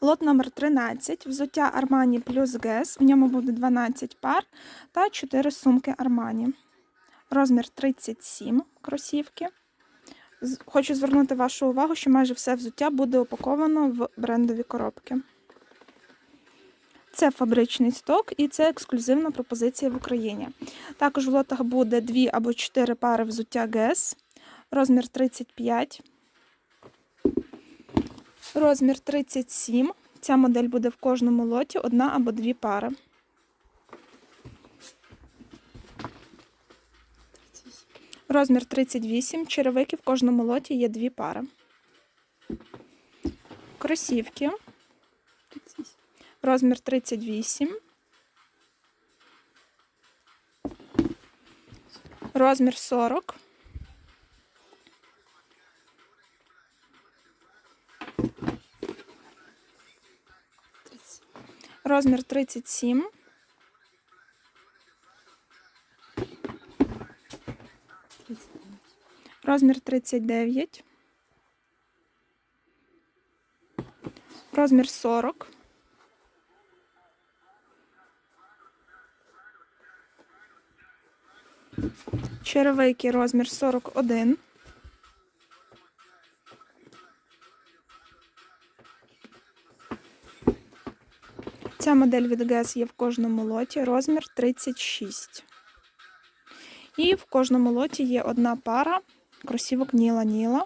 Лот номер 13 взуття Armani плюс Guess. В ньому буде 12 пар та 4 сумки Armani. Розмір 37 кросівки. Хочу звернути вашу увагу, що майже все взуття буде упаковано в брендові коробки. Це фабричний сток і це ексклюзивна пропозиція в Україні. Також в лотах буде 2 або 4 пари взуття Guess. Розмір 35. Розмір 37. Ця модель буде в кожному лоті одна або дві пари. Розмір 38. Черевики в кожному лоті є дві пари. Кросівки. Розмір 38. Розмір 40. Розмір 37. Розмір 39. Розмір 40. Черевики розмір 41. Ця модель від Guess є в кожному лоті, розмір 36. І в кожному лоті є одна пара кросівок Ніла Ніла.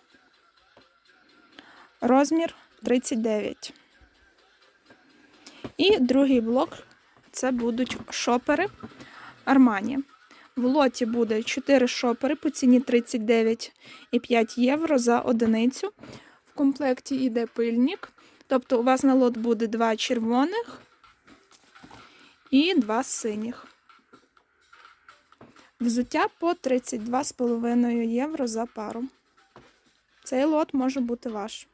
Розмір 39. І другий блок це будуть шопери Armani. В лоті буде 4 шопери по ціні 39,5 євро за одиницю. В комплекті йде пильник. Тобто у вас на лот буде 2 червоних і два синіх. Взуття по 32,5 євро за пару. Цей лот може бути ваш.